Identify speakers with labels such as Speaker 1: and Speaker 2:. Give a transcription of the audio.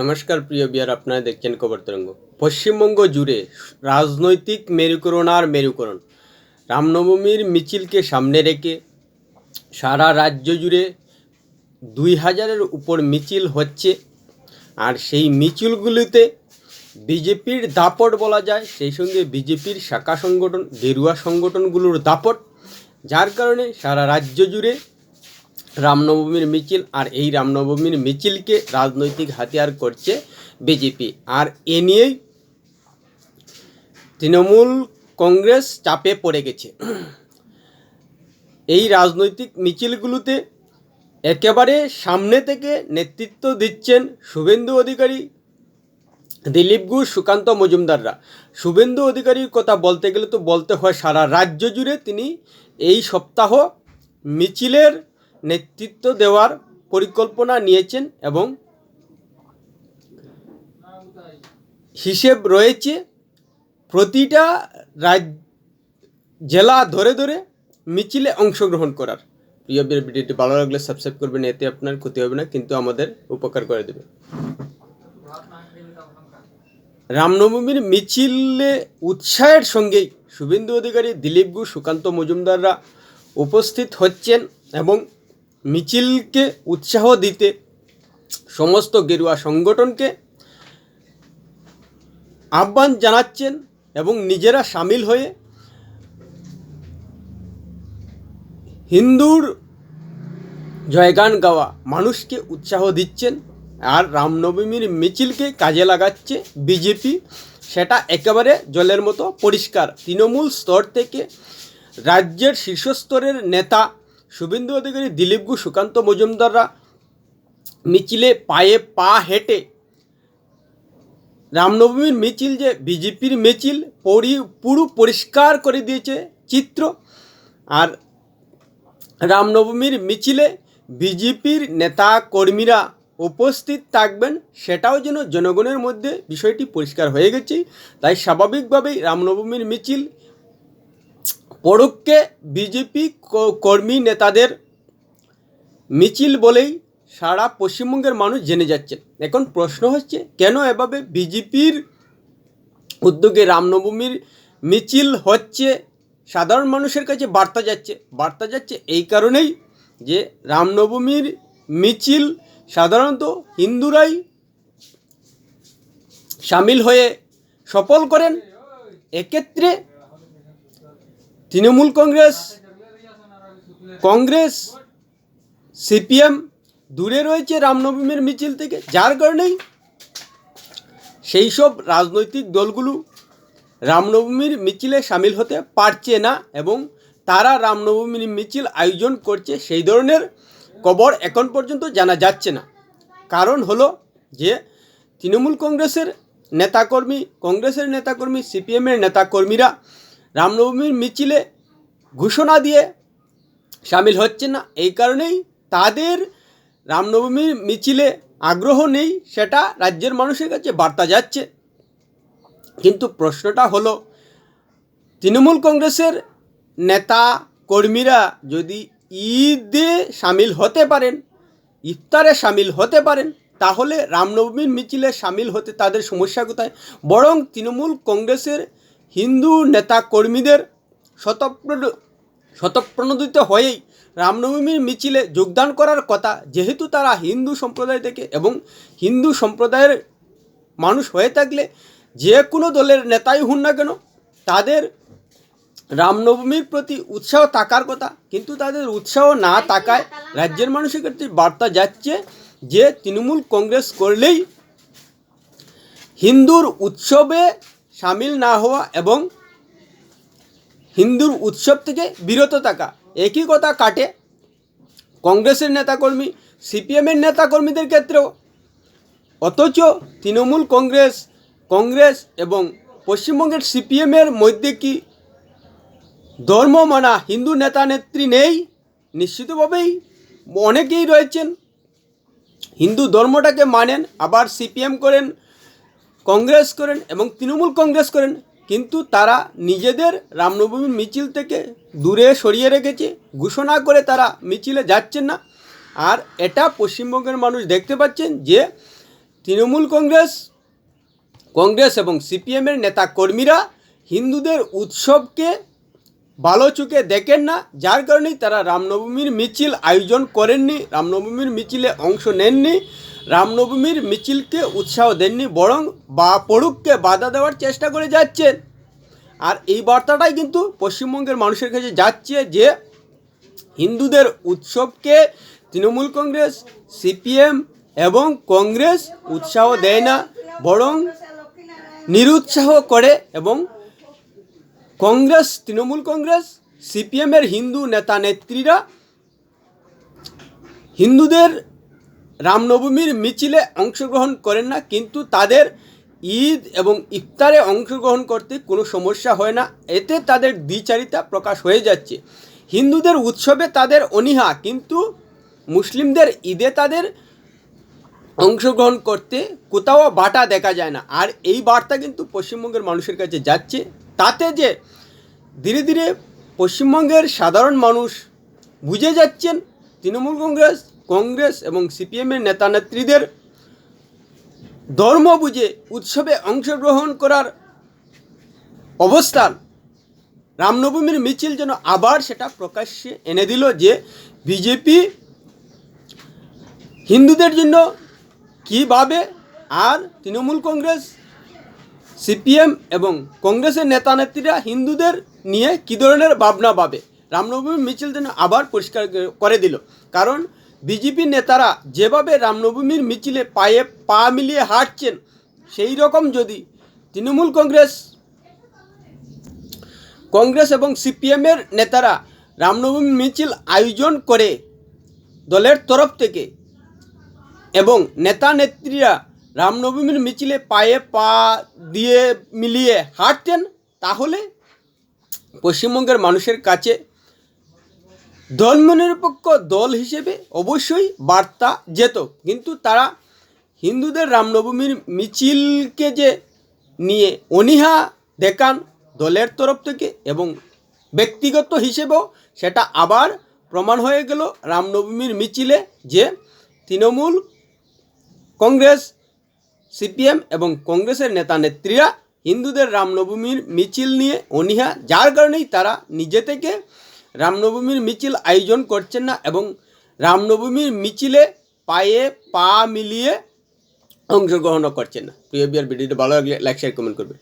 Speaker 1: নমস্কার, প্রিয় বিয়ার, আপনারা দেখছেন খবর তরঙ্গ। পশ্চিমবঙ্গ জুড়ে রাজনৈতিক মেরুকরণ আর মেরুকরণ। রামনবমীর মিছিলকে সামনে রেখে সারা রাজ্য জুড়ে দুই হাজারের উপর মিছিল হচ্ছে। আর সেই মিছিলগুলিতে বিজেপির দাপট বলা যায়, সেই সঙ্গে বিজেপির শাখা সংগঠন, গেরুয়া সংগঠনগুলোর দাপট। যার কারণে সারা রাজ্য জুড়ে রামনবমীর মিছিল আর এই রামনবমীর মিছিলকে রাজনৈতিক হাতিয়ার করছে বিজেপি। আর এ নিয়েই তৃণমূল কংগ্রেস চাপে পড়ে গেছে। এই রাজনৈতিক মিছিলগুলোতে একেবারে সামনে থেকে নেতৃত্ব দিচ্ছেন শুভেন্দু অধিকারী, দিলীপ ঘোষ, সুকান্ত মজুমদাররা। শুভেন্দু অধিকারীর কথা বলতে গেলে তো বলতে হয় সারা রাজ্য জুড়ে তিনি এই সপ্তাহ মিছিলের নেতৃত্ব দেওয়ার পরিকল্পনা নিয়েছেন এবং হিসেব রয়েছে প্রতিটা রাজ জেলা ধরে ধরে মিছিলে অংশগ্রহণ করার। প্রিয় ভিডিওটি ভালো লাগলে সাবস্ক্রাইব করবেন, এতে আপনার ক্ষতি হবে না, কিন্তু আমাদের উপকার করে দেবে। রামনবমীর মিছিলে উৎসাহের সঙ্গেই শুভেন্দু অধিকারী, দিলীপ ঘোষ, সুকান্ত মজুমদাররা উপস্থিত হচ্ছেন এবং মিছিলকে উৎসাহ দিতে সমস্ত গেরুয়া সংগঠনকে আহ্বান জানাচ্ছেন এবং নিজেরা সামিল হয়ে হিন্দুর জয়গান গাওয়া মানুষকে উৎসাহ দিচ্ছেন। আর রামনবমীর মিছিলকে কাজে লাগাচ্ছে বিজেপি। সেটা একেবারে জলের মতো পরিষ্কার। তৃণমূল স্তর থেকে রাজ্যের শীর্ষস্তরের নেতা শুভেন্দু অধিকারী দিলীপ ঘোষ, সুকান্ত মজুমদাররা মিছিলে পায়ে পা হেঁটে রামনবমীর মিছিল যে বিজেপির মিছিল, পরি, পুরো পরিষ্কার করে দিয়েছে চিত্র। আর রামনবমীর মিছিলে বিজেপির নেতা কর্মীরা উপস্থিত থাকবেন, সেটাও যেন জনগণের মধ্যে বিষয়টি পরিষ্কার হয়ে গেছে। তাই স্বাভাবিকভাবেই রামনবমীর মিছিল পরোক্ষে বিজেপি কর্মী নেতাদের মিছিল বলেই সারা পশ্চিমবঙ্গের মানুষ জেনে যাচ্ছেন। এখন প্রশ্ন হচ্ছে, কেন এভাবে বিজেপির উদ্যোগে রামনবমীর মিছিল হচ্ছে? সাধারণ মানুষের কাছে বার্তা যাচ্ছে। বার্তা যাচ্ছে এই কারণেই যে রামনবমীর মিছিল সাধারণত হিন্দুরাই সামিল হয়ে সফল করেন। এক্ষেত্রে তৃণমূল কংগ্রেস কংগ্রেস, সিপিএম, দূরে রয়েছে রামনবমীর মিছিল থেকে, যার কারণেই সেই সব রাজনৈতিক দলগুলো রামনবমীর মিছিলে সামিল হতে পারছে না এবং তারা রামনবমীর মিছিল আয়োজন করছে সেই ধরনের খবর এখন পর্যন্ত জানা যাচ্ছে না। কারণ হলো যে তৃণমূল কংগ্রেসের নেতাকর্মী কংগ্রেসের নেতাকর্মী, সিপিএমের নেতাকর্মীরা রামনবমীর মিছিলে ঘোষণা দিয়ে সামিল হচ্ছে না। এই কারণেই তাদের রামনবমীর মিছিলে আগ্রহ নেই, সেটা রাজ্যের মানুষের কাছে বার্তা যাচ্ছে। কিন্তু প্রশ্নটা হলো, তৃণমূল কংগ্রেসের নেতা কর্মীরা যদি ঈদে সামিল হতে পারেন, ইফতারে সামিল হতে পারেন, তাহলে রামনবমীর মিছিলে সামিল হতে তাদের সমস্যা কোথায়? বরং তৃণমূল কংগ্রেসের হিন্দু নেতা কর্মীদের শতপ্র শতপ্রণোদিত হয়েই রামনবমীর মিছিলে যোগদান করার কথা, যেহেতু তারা হিন্দু সম্প্রদায় থেকে এবং হিন্দু সম্প্রদায়ের মানুষ হয়ে থাকলে যে কোনো দলের নেতাই হন না কেন, তাদের রামনবমীর প্রতি উৎসাহ থাকার কথা। কিন্তু তাদের উৎসাহ না থাকায় রাজ্যের মানুষের ক্ষেত্রে বার্তা যাচ্ছে যে তৃণমূল কংগ্রেস করলেই হিন্দুর উৎসবে সামিল না হওয়া এবং হিন্দুর উৎসব থেকে বিরত থাকা। একই কথা কাটে কংগ্রেসের নেতাকর্মী, সিপিএমের নেতাকর্মীদের ক্ষেত্রেও। অথচ তৃণমূল কংগ্রেস কংগ্রেস এবং পশ্চিমবঙ্গের সিপিএমের মধ্যে কি ধর্ম মানা হিন্দু নেতা নেত্রী নেই? নিশ্চিতভাবেই অনেকেই রয়েছেন। হিন্দু ধর্মটাকে মানেন, আবার সিপিএম করেন কংগ্রেস করেন এবং তৃণমূল কংগ্রেস করেন, কিন্তু তারা নিজেদের রামনবমী মিছিল থেকে দূরে সরিয়ে রেখেছে। ঘোষণা করে তারা মিছিলে যাচ্ছেন না। আর এটা পশ্চিমবঙ্গের মানুষ দেখতে পাচ্ছেন যে তৃণমূল কংগ্রেস কংগ্রেস এবং সিপিএমের নেতা কর্মীরা হিন্দুদের উৎসবকে ভালো চোখে দেখেন না। যার কারণেই তারা রামনবমীর মিছিল আয়োজন করেননি, রামনবমীর মিছিলে অংশ নেননি। রামনবমীর মিছিলকে উৎসাহ দেননি, বরং বা পড়ুককে বাধা দেওয়ার চেষ্টা করে যাচ্ছেন। আর এই বার্তাটাই কিন্তু পশ্চিমবঙ্গের মানুষের কাছে যাচ্ছে যে, হিন্দুদের উৎসবকে তৃণমূল কংগ্রেস, সিপিএম এবং কংগ্রেস উৎসাহ দেয় না, বরং নিরুৎসাহ করে এবং কংগ্রেস, তৃণমূল কংগ্রেস, সিপিএমের হিন্দু নেতা নেত্রীরা হিন্দুদের রামনবমীর মিছিলে অংশগ্রহণ করেন না, কিন্তু তাদের ঈদ এবং ইফতারে অংশগ্রহণ করতে কোনো সমস্যা হয় না। এতে তাদের দ্বিচারিতা প্রকাশ হয়ে যাচ্ছে। হিন্দুদের উৎসবে তাদের অনীহা, কিন্তু মুসলিমদের ঈদে তাদের অংশগ্রহণ করতে কোথাও বাটা দেখা যায় না। আর এই বার্তা কিন্তু পশ্চিমবঙ্গের মানুষের কাছে যাচ্ছে। তাতে যে ধীরে ধীরে পশ্চিমবঙ্গের সাধারণ মানুষ বুঝে যাচ্ছেন, তৃণমূল কংগ্রেস কংগ্রেস এবং সিপিএমের নেতা নেত্রীদের ধর্ম বুঝে উৎসবে অংশগ্রহণ করার অবস্থান। রামনবমীর মিছিল যেন আবার সেটা প্রকাশ্যে এনে দিল যে বিজেপি হিন্দুদের জন্য কীভাবে আর তৃণমূল কংগ্রেস, সিপিএম এবং কংগ্রেসের নেতা নেত্রীরা হিন্দুদের নিয়ে কী ধরনের ভাবনা ভাবে? রামনবমীর মিছিল যেন আবার পরিষ্কার করে দিল। কারণ বিজেপির নেতারা যেভাবে রামনবমীর মিছিলে পায়ে পা মিলিয়ে হাঁটছেন, সেই রকম যদি তৃণমূল কংগ্রেস কংগ্রেস এবং সিপিএমের নেতারা রামনবমী মিছিল আয়োজন করে দলের তরফ থেকে এবং নেতা নেত্রীরা রামনবমীর মিছিলে পায়ে পা দিয়ে মিলিয়ে হাঁটতেন, তাহলে পশ্চিমবঙ্গের মানুষের কাছে ধর্মনিরপেক্ষ দল হিসেবে অবশ্যই বার্তা যেত, কিন্তু তারা হিন্দুদের রামনবমীর মিছিলকে যে নিয়ে অনীহা দেখান দলের তরফ থেকে এবং ব্যক্তিগত হিসেবেও সেটা আবার প্রমাণ হয়ে গেল রামনবমীর মিছিলে যে তৃণমূল কংগ্রেস, সিপিএম এবং কংগ্রেসের নেতা নেত্রীরা হিন্দুদের রামনবমীর মিছিল নিয়ে অনীহা, যার কারণেই তারা নিজে থেকে রামনবমীর মিছিল আয়োজন করছেন না এবং রামনবমীর মিছিলে পায়ে পা মিলিয়ে অংশগ্রহণও করছেন না। প্রিয় বিয়ার ভিডিওটি ভালো লাগলে লাইক শেয়ার কমেন্ট করবে